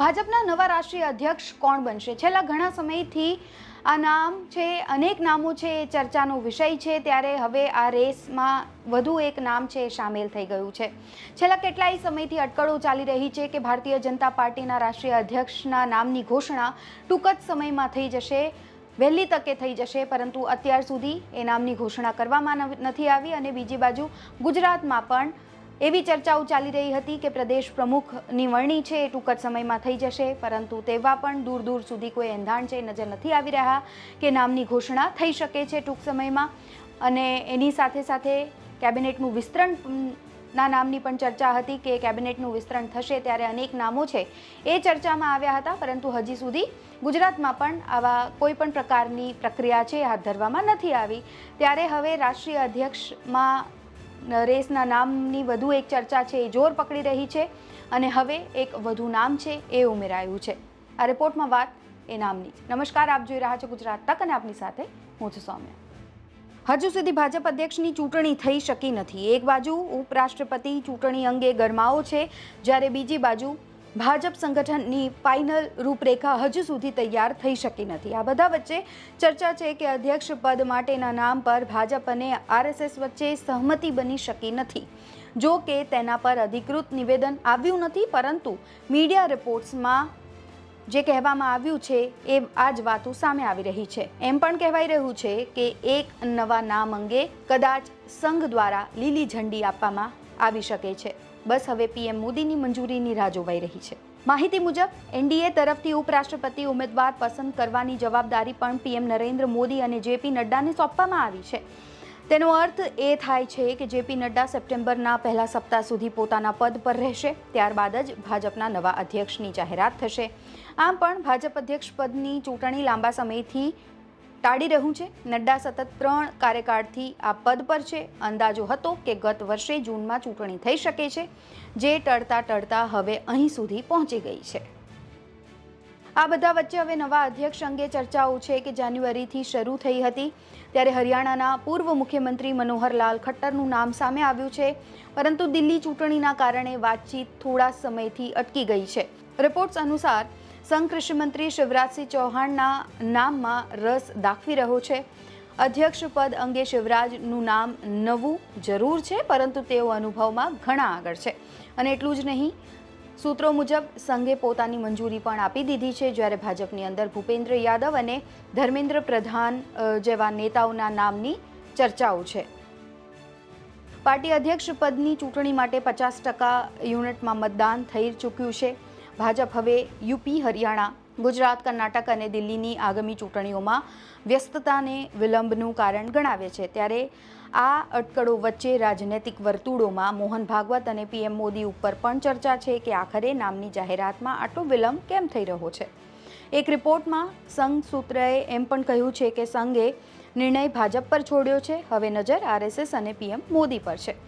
ભાજપના નવા રાષ્ટ્રીય અધ્યક્ષ કોણ બનશે? છેલ્લા ઘણા સમયથી આ નામ છે, અનેક નામો છે, એ ચર્ચાનો વિષય છે. ત્યારે હવે આ રેસમાં વધુ એક નામ છે, એ સામેલ થઈ ગયું છે. છેલ્લા કેટલાય સમયથી અટકળો ચાલી રહી છે કે ભારતીય જનતા પાર્ટીના રાષ્ટ્રીય અધ્યક્ષના નામની ઘોષણા ટૂંક જ સમયમાં થઈ જશે, વહેલી તકે થઈ જશે, પરંતુ અત્યાર સુધી એ નામની ઘોષણા કરવામાં નથી આવી. અને બીજી બાજુ ગુજરાતમાં પણ એવી ચર્ચાઓ ચાલી રહી હતી કે પ્રદેશ પ્રમુખની વરણી છે, એ ટૂંક જ સમયમાં થઈ જશે. પરંતુ તેવા પણ દૂર દૂર સુધી કોઈ એંધાણ છે નજર નથી આવી રહ્યા કે નામની ઘોષણા થઈ શકે છે ટૂંક સમયમાં. અને એની સાથે સાથે કેબિનેટનું વિસ્તરણ ના નામની પણ ચર્ચા હતી કે કેબિનેટનું વિસ્તરણ થશે ત્યારે અનેક નામો છે, એ ચર્ચામાં આવ્યા હતા. પરંતુ હજી સુધી ગુજરાતમાં પણ આવા કોઈ પણ પ્રકારની પ્રક્રિયા છે હાથ ધરવામાં નથી આવી. ત્યારે હવે રાષ્ટ્રીય અધ્યક્ષમાં રેસના નામની વધુ એક ચર્ચા છે, એ જોર પકડી રહી છે અને હવે એક વધુ નામ છે, એ ઉમેરાયું છે. આ રિપોર્ટમાં વાત એ નામની. નમસ્કાર, આપ જોઈ રહ્યા છો ગુજરાત તક અને આપની સાથે હું છું સૌમ્યા. હજુ સુધી ભાજપ અધ્યક્ષની ચૂંટણી થઈ શકી નથી. એક બાજુ ઉપરાષ્ટ્રપતિ ચૂંટણી અંગે ગરમાવો છે, જ્યારે બીજી બાજુ ભાજપ સંગઠનની ફાઇનલ રૂપરેખા હજુ સુધી તૈયાર થઈ શકી નથી. આ બધા વચ્ચે ચર્ચા છે કે અધ્યક્ષ પદ માટેના નામ પર ભાજપ અને આરએસએસ વચ્ચે સહમતિ બની શકી નથી. જો કે તેના પર અધિકૃત નિવેદન આવ્યું નથી, પરંતુ મીડિયા રિપોર્ટ્સમાં જે કહેવામાં આવ્યું છે એ આ જ વાતો સામે આવી રહી છે. એમ પણ કહેવાઈ રહ્યું છે કે એક નવા નામ અંગે કદાચ સંઘ દ્વારા લીલી ઝંડી આપવામાં આવી શકે છે. બસ હવે પીએમ મોદીની મંજૂરીની રાહ જોવાઈ રહી છે. માહિતી મુજબ, એનડીએ તરફથી ઉપરાષ્ટ્રપતિ ઉમેદવાર પસંદ કરવાની જવાબદારી પણ પીએમ નરેન્દ્ર મોદી અને જેપી નડ્ડાને સોંપવામાં આવી છે. તેનો અર્થ એ થાય છે કે જેપી નડ્ડા સપ્ટેમ્બરના પહેલા સપ્તાહ સુધી પોતાના પદ પર રહેશે, ત્યારબાદ જ ભાજપના નવા અધ્યક્ષની જાહેરાત થશે. આમ પણ ભાજપ અધ્યક્ષ પદની ચૂંટણી લાંબા સમયથી ટાળી રહ્યું છે. નડ્ડા સતત ત્રણ કાર્યકાળથી આ પદ પર છે. અંદાજો હતો કે ગત વર્ષે જૂનમાં ચૂંટણી થઈ શકે છે. જે ટળતા ટળતા હવે અહીં સુધી પહોંચી ગઈ છે. આ બધા વચ્ચે હવે નવા અધ્યક્ષ અંગે ચર્ચાઓ છે કે જાન્યુઆરીથી શરૂ થઈ હતી. ત્યારે હરિયાણાના પૂર્વ મુખ્યમંત્રી મનોહરલાલ ખટ્ટરનું નામ સામે આવ્યું છે. પરંતુ દિલ્હી ચૂંટણીના કારણે વાતચીત થોડા સમયથી અટકી ગઈ છે. રિપોર્ટ્સ અનુસાર સંઘ કૃષિમંત્રી શિવરાજસિંહ ચૌહાણના નામમાં રસ દાખવી રહ્યો છે. અધ્યક્ષ પદ અંગે શિવરાજનું નામ નવું જરૂર છે, પરંતુ તેઓ અનુભવમાં ઘણા આગળ છે. અને એટલું જ નહીં, સૂત્રો મુજબ સંઘે પોતાની મંજૂરી પણ આપી દીધી છે. જ્યારે ભાજપની અંદર ભૂપેન્દ્ર યાદવ અને ધર્મેન્દ્ર પ્રધાન જેવા નેતાઓના નામની ચર્ચાઓ છે. પાર્ટી અધ્યક્ષ પદની ચૂંટણી માટે પચાસ ટકા યુનિટમાં મતદાન થઈ ચૂક્યું છે. ભાજપ હવે યુપી, હરિયાણા, ગુજરાત, કર્ણાટક અને દિલ્હીની આગામી ચૂંટણીઓમાં વ્યસ્તતાને વિલંબનું કારણ ગણાવે છે. ત્યારે આ અટકળો વચ્ચે રાજનૈતિક વર્તુળોમાં મોહન ભાગવત અને પીએમ મોદી ઉપર પણ ચર્ચા છે કે આખરે નામની જાહેરાતમાં આટલો વિલંબ કેમ થઈ રહ્યો છે? એક રિપોર્ટમાં સંઘ સૂત્રએ એમ પણ કહ્યું છે કે સંઘે નિર્ણય ભાજપ પર છોડ્યો છે. હવે નજર આરએસએસ અને પીએમ મોદી પર છે.